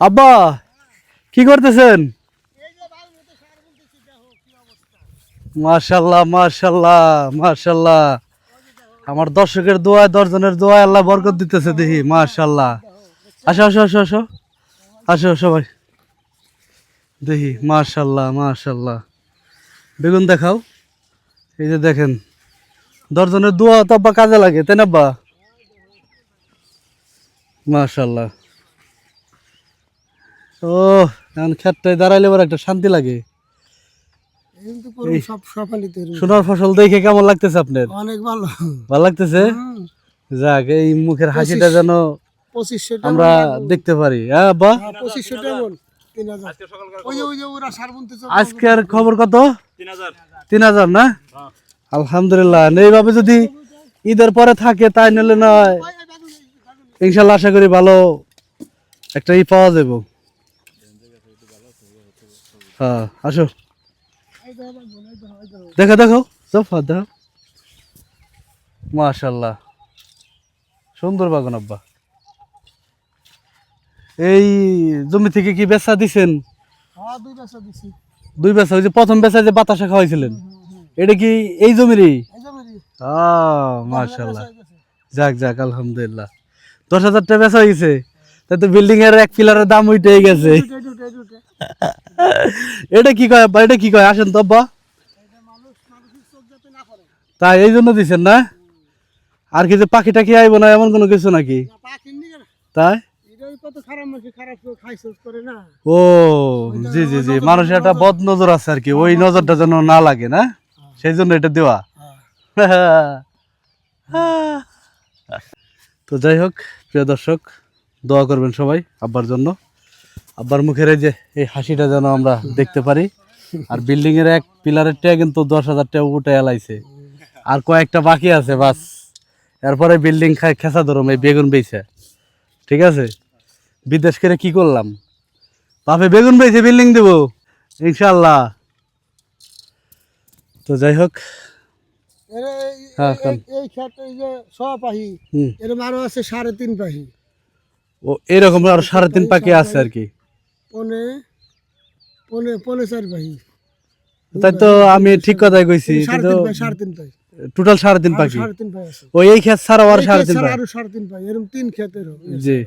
আব্বা, কি করতেছেন? মাশাল্লাহ মাশাল্লাহ মাশাল্লাহ। আমার দর্শকের দোয়ায়, দশজনের দোয়ায় আল্লাহ বরকত দিতেছে দেখি, মাশাল্লাহ। আসো আসো আসো আসো। আসো সবাই দেখি, মাশাল্লাহ মাশাল্লাহ। বেগুন দেখাও। এই যে দেখেন দর্জনের দোয়া তো আব্বা কাজে লাগে, তাই না আব্বা? মাশাল্লাহ। ও এখন ক্ষেতটায় দাঁড়াইলে এবার একটা শান্তি লাগে। সোনার ফসল দেখে কেমন লাগতেছে আপনার অনেক ভালো। ভালো লাগতেছে? যাক এই মুখের হাসিটা যেন আমরা দেখতে পারি। হ্যাঁ আব্বা? পঁচিশশো তিন হাজার। ওই যে ওই যে ওরা সার বুনতেছে আজকের খবর কত? তিন হাজার। না? আলহামদুলিল্লাহ। এইভাবে যদি ঈদের পরে থাকে তাই নিলে নয় ইনশাল্লাহ আশা করি ভালো একটা ই পাওয়া যাব। হ্যাঁ আসো। দেখো দেখো সব দেখো মাশাল্লাহ। সুন্দর বাগান আব্বা। এই জমি থেকে কি বেচা দিছেন? হ্যাঁ দুই বেচা ওই যে প্রথম বেচা যে বাতাসা খাওয়াইছিলেন। এটা কি এই জমিরই? মাশাল্লাহ। যাক যাক আলহামদুলিল্লাহ। দশ হাজার টাকা বেচা হয়েছে তাই তো বিল্ডিং এর এক পিলারের দাম উঠে গেছে। এটা কি কয় আব্বা এটা কি কয় আসেন তো আব্বা। তাই এই জন্য দিছেন না আর কি যে পাখি টাকি আইব না এমন কোনো কিছু নাকি। তাই ও জি জি জি মানুষের একটা বদ নজর আছে আর কি ওই নজরটা যেন না লাগে না সেই জন্য এটা দেওয়া হ্যাঁ। তো যাই হোক প্রিয় দর্শক দোয়া করবেন সবাই আব্বার জন্য। আব্বার মুখের এই যে এই হাসিটা যেন আমরা দেখতে পারি। আর বিল্ডিং এর এক পিলারের টাকা কিন্তু দশ হাজার টাকা উঠে এলাইছে। আর কয়েকটা বাকি আছে বাস। এরপরে বিল্ডিং খায় খেসা ধরুম এই বেগুন বেইছে। ঠিক আছে? বিদেশ করে কি করলাম? বাপে বেগুন বেইছে বিল্ডিং দেব। ইনশাল্লাহ তো যাই হোক। এই- হ্যাঁ, এই- যে ছ পাহি হুম। এরকম আরও আছে সাড়ে তিন পাহি। ও এরকম আর সাড়ে তিন পাখি আছে আর কি। পনে পনে পনে চার পাহি তাই তো আমি ঠিক কথাই কইছি কিন্তু টোটাল সাড়ে তিন পাখি। ওই এই ক্ষেত ছাড়াও আর সাড়ে তিন পাখি। সাড়ে তিন এরকম তিন ক্ষেতের জি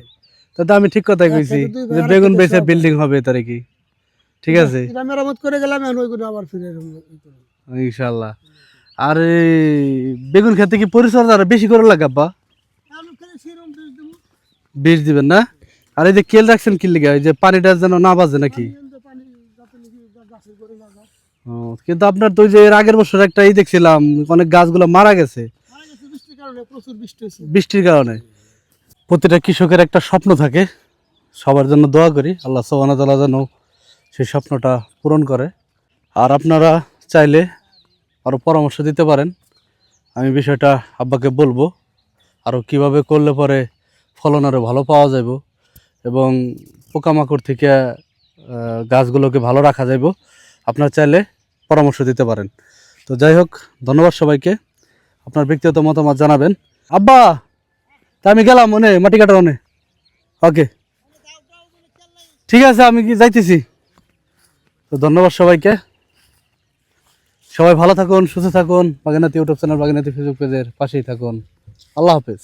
তা তো আমি ঠিক কথাই কইছি যে বেগুন বেচে বিল্ডিং হবে তার কি। ঠিক আছে। এটা মেরামত করে গেলাম এখন ওইগুলো আবার ফিরে এরকম ইনশাল্লাহ আর বেগুন খেতে কি পরিচর্যা বেশি করে লাগে আব্বা আলু খেলে সেরকম বীজ দেবো। বীজ দিবেন না? আর এই যে কেল রাখছেন কি লিগে ওই যে পানিটা যেন না বাজে নাকি। ও, কিন্তু আপনার তো যে এর আগের বছর একটা ই দেখছিলাম অনেক গাছগুলো মারা গেছে। বৃষ্টির কারণে। প্রতিটা কৃষকের একটা স্বপ্ন থাকে। সবার জন্য দোয়া করি আল্লাহ সোহানা যেন সেই স্বপ্নটা পূরণ করে। আর আপনারা চাইলে আরও পরামর্শ দিতে পারেন। আমি বিষয়টা আব্বাকে বলব আরও কীভাবে করলে পরে ফলন আরও ভালো পাওয়া যাবে এবং পোকামাকড় থেকে গাছগুলোকে ভালো রাখা যাইব। আপনার চাইলে পরামর্শ দিতে পারেন। তো যাই হোক, ধন্যবাদ সবাইকে। আপনার ব্যক্তিগত মতামত জানাবেন। আব্বা, তা আমি গেলাম মনে মাটি কাটার মনে ওকে। ঠিক আছে, আমি কি যাইতেছি? তো ধন্যবাদ সবাইকে। সবাই ভালো থাকুন, সুস্থ থাকুন। Baganati YouTube channel Baganati Facebook পেজের পাশেই থাকুন। আল্লাহ হাফেজ।